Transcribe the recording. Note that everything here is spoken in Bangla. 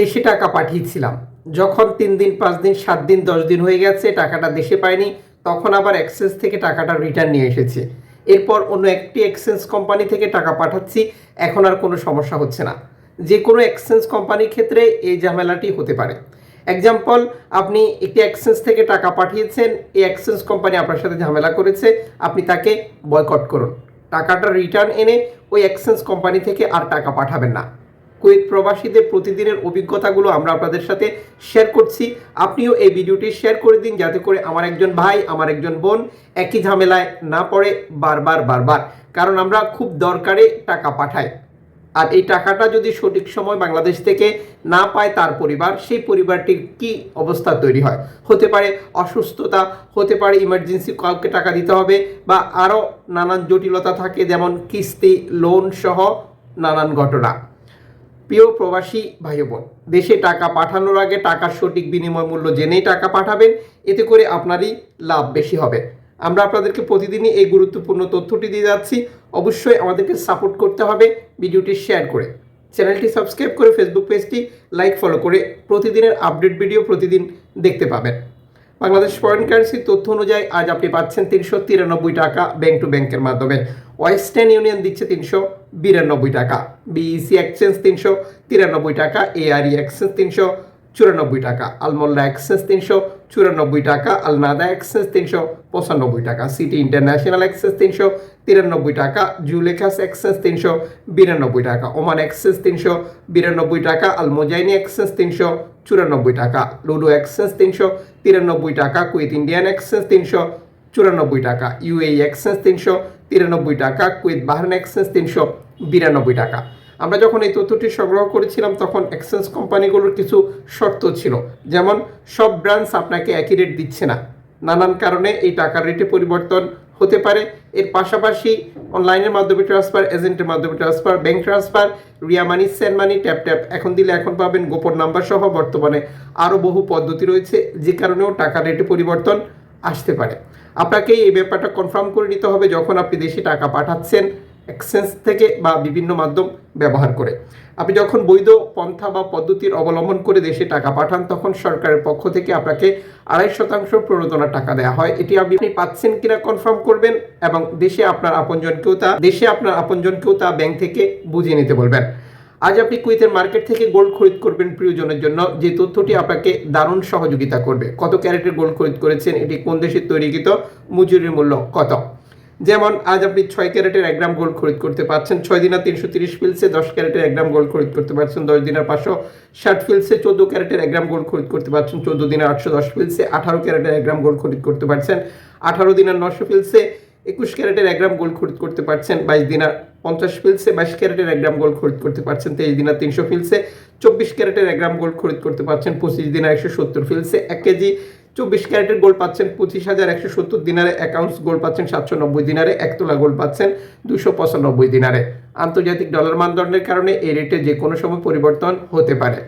দেশে টাকা পাঠিয়েছিলাম। যখন তিন দিন, পাঁচ দিন, সাত দিন, দশ দিন হয়ে গেছে, টাকাটা দেশে পাইনি, তখন আবার এক্সচেঞ্জ থেকে টাকাটা রিটার্ন নিয়ে এসেছে। এরপর অন্য একটি এক্সচেঞ্জ কোম্পানি থেকে টাকা পাঠাচ্ছি, এখন আর কোনো সমস্যা হচ্ছে না। যে কোনো এক্সচেঞ্জ কোম্পানির ক্ষেত্রে এই ঝামেলাটি হতে পারে। এক্সাম্পল আপনি একটি এক্সচেঞ্জ থেকে টাকা পাঠিয়েছেন, এই এক্সচেঞ্জ কোম্পানি আপনার সাথে ঝামেলা করেছে, আপনি তাকে বয়কট করুন। টাকাটা রিটার্ন এনে ওই এক্সচেঞ্জ কোম্পানি থেকে আর টাকা পাঠাবেন না। কুয়েত প্রবাসীদের প্রতিদিনের অভিজ্ঞতাগুলো আমরা আপনাদের সাথে শেয়ার করছি। আপনিও এই ভিডিওটি শেয়ার করে দিন যাতে করে আমার একজন ভাই, আমার একজন বোন একই ঝামেলায় না পড়ে বারবার বারবার। কারণ আমরা খুব দরকারে টাকা পাঠাই। আর এই টাকাটা যদি সঠিক সময় বাংলাদেশ থেকে না পায় তার পরিবার, সেই পরিবারটির কি অবস্থা তৈরি হয়? হতে পারে অসুস্থতা, হতে পারে ইমার্জেন্সি কাউকে টাকা দিতে হবে বা আরও নানান জটিলতা থাকে, যেমন কিস্তি লোন সহ নানান ঘটনা। প্রিয় প্রবাসী ভাই বোন দেশে টাকা পাঠানোর আগে টাকার সঠিক বিনিময় মূল্য জেনেই টাকা পাঠাবেন, এতে করে আপনারই লাভ বেশি হবে। আমরা আপনাদেরকে প্রতিদিনই এই গুরুত্বপূর্ণ তথ্যটি দিয়ে যাচ্ছি। অবশ্যই আমাদেরকে সাপোর্ট করতে হবে ভিডিওটি শেয়ার করে। চ্যানেলটি সাবস্ক্রাইব করে ফেসবুক পেজটি লাইক, ফলো করে প্রতিদিনের আপডেট ভিডিও প্রতিদিন দেখতে পাবেন। বাংলাদেশ ফরেন কারেন্সির তথ্য অনুযায়ী আজ আপনি পাচ্ছেন তিনশো তিরানব্বই টাকা ব্যাংক টু ব্যাংকের মাধ্যমে। ওয়েস্টার্ন ইউনিয়ন দিচ্ছে তিনশো বিরানব্বই টাকা। বিইসি এক্সচেঞ্জ তিনশো তিরানব্বই টাকা এআরই এক্সচেঞ্জ তিনশো চুরানব্বই টাকা আলমোল্লা এক্সচেঞ্জ তিনশো চুরানব্বই টাকা আলনাদা এক্সচেঞ্জ তিনশো পঁচানব্বই টাকা সিটি ইন্টারন্যাশনাল এক্সচেঞ্জ তিনশো তিরানব্বই টাকা জুলেখাস এক্সচেঞ্জ তিনশো বিরানব্বই টাকা ওমান এক্সচেঞ্জ তিনশো বিরানব্বই টাকা আলমোজাইনি এক্সচেঞ্জ তিনশো চুরানব্বই টাকা লুডো এক্সচেঞ্জ তিনশো তিরানব্বই টাকা কুয়েত ইন্ডিয়ান এক্সচেঞ্জ তিনশো চুরানব্বই টাকা ইউএই এক্সচেঞ্জ তিনশো তিরানব্বই টাকা কুয়েত বাহারান এক্সচেঞ্জ তিনশো বিরানব্বই টাকা আমরা যখন এই তথ্যটি সংগ্রহ করেছিলাম, তখন এক্সচেঞ্জ কোম্পানিগুলোর কিছু শর্ত ছিল। যেমন, সব ব্রাঞ্চ আপনাকে একই রেট দিচ্ছে না। নানান কারণে এই টাকার রেটে পরিবর্তন হতে পারে। এর পাশাপাশি অনলাইনের মাধ্যমে ট্রান্সফার এজেন্টের মাধ্যমে transfer bank transfer Ria money send money tap tap এখন দিলে এখন পাবেন গোপন নাম্বার সহ বর্তমানে আরও বহু পদ্ধতি রয়েছে, যে কারণেও টাকার রেটে পরিবর্তন আসতে পারে। আপনাকে এই ব্যাপারটা কনফার্ম করে নিতে হবে যখন আপনি দেশে টাকা পাঠাচ্ছেন। এক্সচেঞ্জ থেকে বা বিভিন্ন মাধ্যম ব্যবহার করে। আপনি যখন বৈধ পন্থা বা পদ্ধতির অবলম্বন করে দেশে টাকা পাঠান, তখন সরকারের পক্ষ থেকে আপনাকে আড়াই শতাংশ প্রণোদনার টাকা দেওয়া হয়। এটি আপনি পাচ্ছেন কিনা কনফার্ম করবেন এবং দেশে আপনার আপনজনকেও তা, দেশে আপনার আপনজনকেও তা ব্যাংক থেকে বুঝিয়ে নিতে বলবেন। আজ আপনি কুইতের মার্কেট থেকে গোল্ড খরিদ করবেন প্রিয়জনের জন্য। যে তথ্যটি আপনাকে দারুণ সহযোগিতা করবে। কত ক্যারেটের গোল্ড খরিদ করেছেন, এটি কোন দেশের তৈরিকৃত, মজুরির মূল্য কত? যেমন, আজ আপনি ছয় ক্যারেটের এক গ্রাম গোল্ড খরিদ করতে পারছেন, ছয় দিনের তিনশো তিরিশ ফিলসে দশ ক্যারেটের এক গ্রাম গোল্ড খরিদ করতে পারছেন, দশ দিনের পাঁচশো ষাট ফিলসে চোদ্দ ক্যারেটের এক গ্রাম গোল্ড খরিদ করতে পারছেন, চোদ্দ দিনের আটশো দশ ফিলসে আঠারো ক্যারেটের এক গ্রাম গোল্ড খরিদ করতে পারছেন, আঠারো দিনের নশো ফিলসে একুশ ক্যারেটের এক গ্রাম গোল্ড খরিদ করতে পারছেন, বাইশ দিনার পঞ্চাশ ফিলসে বাইশ ক্যারেটের এক গ্রাম গোল্ড খরিদ করতে পারছেন, তেইশ দিনার তিনশো ফিলসে চব্বিশ ক্যারেটের এক গ্রাম গোল্ড খরিদ করতে পারছেন, পঁচিশ দিনার একশো সত্তর ফিলসে এক কেজি চব্বিশ ক্যারেটের গোল্ড পাচ্ছেন পঁচিশ হাজার একশো সত্তর দিনারে অ্যাকাউন্টস গোল্ড পাচ্ছেন সাতশো নব্বই দিনারে, একতলা গোল্ড পাচ্ছেন দুশো পঁচানব্বই দিনারে। আন্তর্জাতিক ডলার মানদণ্ডের কারণে এই রেটে যে কোনো সময় পরিবর্তন হতে পারে।